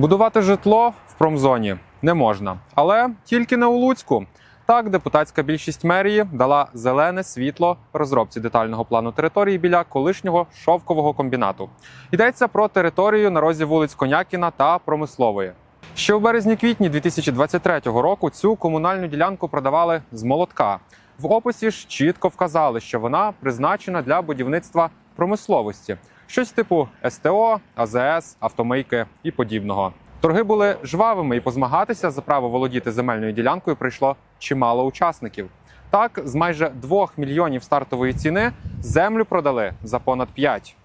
Будувати житло в промзоні не можна, але тільки не у Луцьку. Так, депутатська більшість мерії дала зелене світло розробці детального плану території біля колишнього шовкового комбінату. Йдеться про територію на розі вулиць Конякіна та Промислової. Ще у березні-квітні 2023 року цю комунальну ділянку продавали з молотка. В описі ж чітко вказали, що вона призначена для будівництва промисловості, щось типу СТО, АЗС, автомийки і подібного. Торги були жвавими, і позмагатися за право володіти земельною ділянкою прийшло чимало учасників. Так, з майже 2 мільйонів стартової ціни землю продали за понад 5.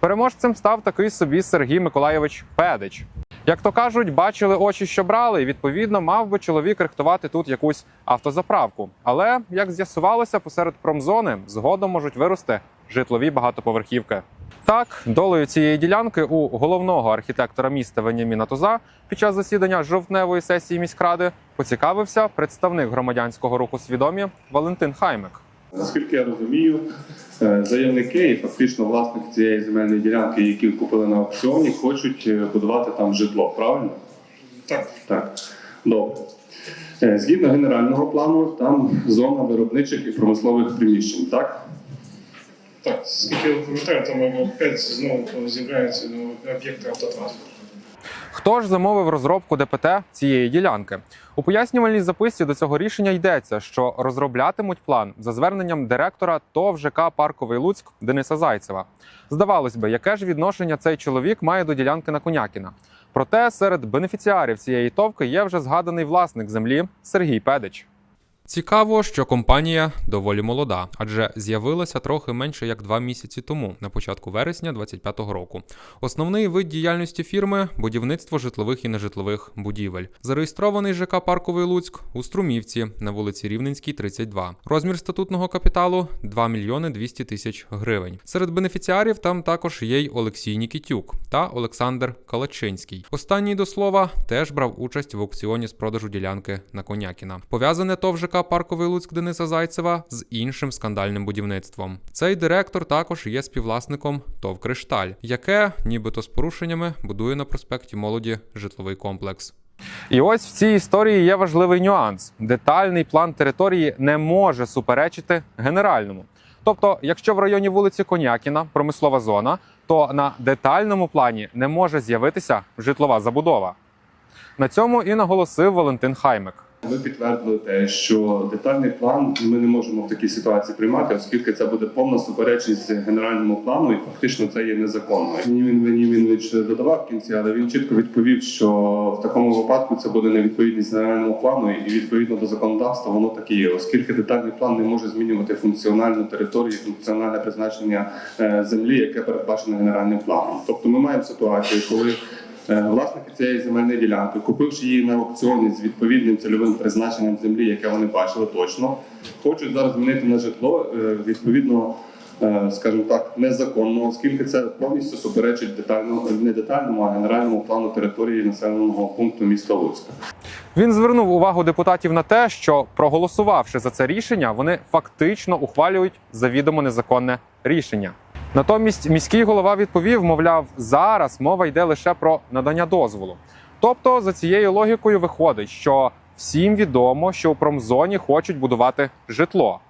Переможцем став такий собі Сергій Миколайович Педич. Як то кажуть, бачили очі, що брали, і відповідно мав би чоловік рихтувати тут якусь автозаправку. Але як з'ясувалося, посеред промзони згодом можуть вирости житлові багатоповерхівки. Так, долею цієї ділянки у головного архітектора міста Веняміна Туза під час засідання жовтневої сесії міськради поцікавився представник громадянського руху свідомі Валентин Хаймик. Наскільки я розумію, е, заявники і фактично власники цієї земельної ділянки, які купили на аукціоні, хочуть е, будувати там житло, правильно? Так, Так. Добре. Е, Згідно генерального плану, там зона виробничих і промислових приміщень, так? Так. Скільки я пам'ятаю, там опять знову з'являються ну, об'єкти автотранспорту. Хто ж замовив розробку ДПТ цієї ділянки? У пояснювальній записці до цього рішення йдеться, що розроблятимуть план за зверненням директора ТОВ ЖК Парковий Луцьк Дениса Зайцева. Здавалось би, яке ж відношення цей чоловік має до ділянки на Конякіна? Проте серед бенефіціарів цієї товки є вже згаданий власник землі Сергій Педич. Цікаво, що компанія доволі молода, адже з'явилася трохи менше як два місяці тому, на початку вересня 2025 року. Основний вид діяльності фірми будівництво житлових і нежитлових будівель. Зареєстрований ЖК Парковий Луцьк у Струмівці на вулиці Рівненській, 32. Розмір статутного капіталу 2 мільйони 200 тисяч гривень. Серед бенефіціарів там також є й Олексій Нікітюк та Олександр Калачинський. Останній до слова теж брав участь в аукціоні з продажу ділянки на Конякіна. Пов'язане ТОВ ЖК Парковий Луцьк Дениса Зайцева з іншим скандальним будівництвом. Цей директор також є співвласником ТОВ Кришталь, яке, нібито з порушеннями, будує на проспекті молоді житловий комплекс. І ось в цій історії є важливий нюанс: детальний план території не може суперечити генеральному. Тобто, якщо в районі вулиці Конякіна промислова зона, то на детальному плані не може з'явитися житлова забудова. На цьому і наголосив Валентин Хаймик. Ви підтвердили те, що детальний план ми не можемо в такій ситуації приймати, оскільки це буде повна суперечність генеральному плану, і фактично це є незаконно. Німін Венімінович додавав в кінці, але він чітко відповів, що в такому випадку це буде невідповідність генеральному плану, і відповідно до законодавства воно так і є, оскільки детальний план не може змінювати функціональну територію, функціональне призначення е, землі, яке передбачено генеральним планом. Тобто ми маємо ситуацію, коли Е, Власники цієї земельної ділянки, купивши її на аукціоні з відповідним цільовим призначенням землі, яке вони бачили точно, хочуть зараз змінити на житло е, відповідно, е, скажімо так, незаконно, оскільки це повністю суперечить детальному не детальному, а генеральному плану території населеного пункту міста Луцька. Він звернув увагу депутатів на те, що проголосувавши за це рішення, вони фактично ухвалюють завідомо незаконне рішення. Натомість міський голова відповів, мовляв, зараз мова йде лише про надання дозволу. Тобто, за цією логікою виходить, що всім відомо, що у промзоні хочуть будувати житло.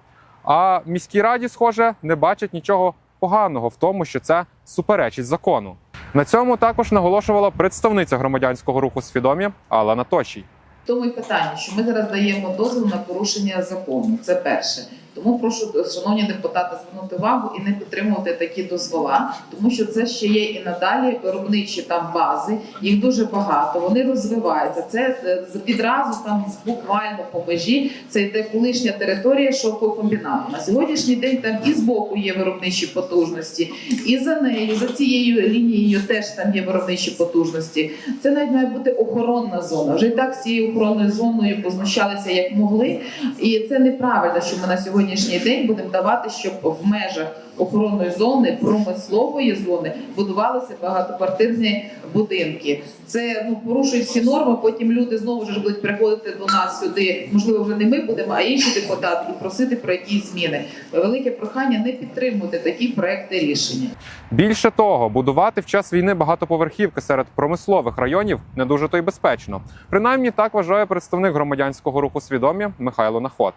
А міській раді, схоже, не бачать нічого поганого в тому, що це суперечить закону. На цьому також наголошувала представниця громадянського руху свідомі Алла Наточій. Тому і питання, що ми зараз даємо дозвіл на порушення закону. Це перше. Тому прошу, шановні депутати, звернути увагу і не підтримувати такі дозвола, тому що це ще є і надалі виробничі там бази. Їх дуже багато. Вони розвиваються. Це е, відразу там буквально по межі. Це йде колишня територія шовкокомбінату. На сьогоднішній день там і збоку є виробничі потужності, і за нею, за цією лінією теж там є виробничі потужності. Це навіть має бути охоронна зона. Вже і так з цією охоронною зоною познущалися як могли. І це неправильно, що ми на сьогоднішній сьогоднішній день будемо давати, щоб в межах охоронної зони, промислової зони будувалися багатоквартирні будинки. Це ну порушують всі норми. Потім люди знову ж будуть приходити до нас сюди. Можливо, вже не ми будемо, а інші депутати і просити про якісь зміни. Велике прохання не підтримувати такі проекти рішення. Більше того, будувати в час війни багатоповерхівки серед промислових районів не дуже то й безпечно. Принаймні так вважає представник громадянського руху свідомі Михайло Наход.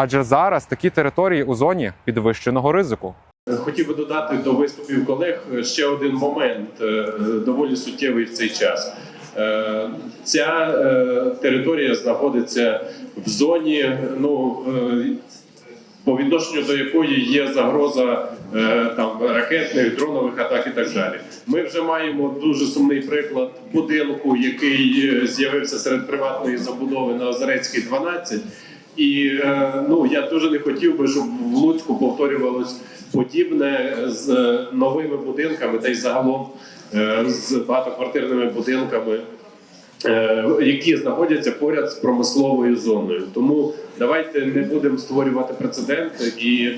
Адже зараз такі території у зоні підвищеного ризику. Хотів би додати до виступів колег ще один момент, е, доволі суттєвий в цей час. Е, Ця е, територія знаходиться в зоні, ну по відношенню до якої є загроза там ракетних, дронових атак і так далі. Ми вже маємо дуже сумний приклад будинку, який з'явився серед приватної забудови на Озерецькій 12. І е, ну я дуже не хотів би, щоб в Луцьку повторювалось подібне з новими будинками, та й загалом е, з багатоквартирними будинками, е, які знаходяться поряд з промисловою зоною. Тому давайте не будемо створювати прецедент і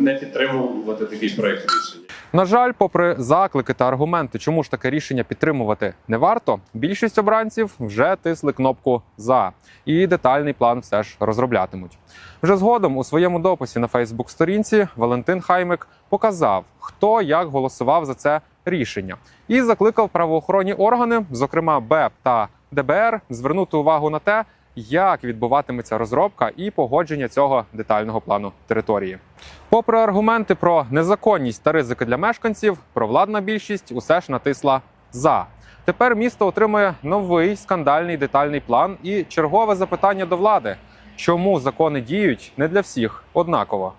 не підтримувати такий проект рішення. На жаль, попри заклики та аргументи, чому ж таке рішення підтримувати не варто, більшість обранців вже тисли кнопку за і детальний план все ж розроблятимуть. Вже згодом у своєму дописі на Фейсбук-сторінці Валентин Хаймик показав, хто як голосував за це рішення, і закликав правоохоронні органи, зокрема БЕП та ДБР, звернути увагу на те, як відбуватиметься розробка і погодження цього детального плану території. Попри аргументи про незаконність та ризики для мешканців, провладна більшість усе ж натисла за. Тепер місто отримує новий скандальний детальний план і чергове запитання до влади: чому закони діють не для всіх однаково?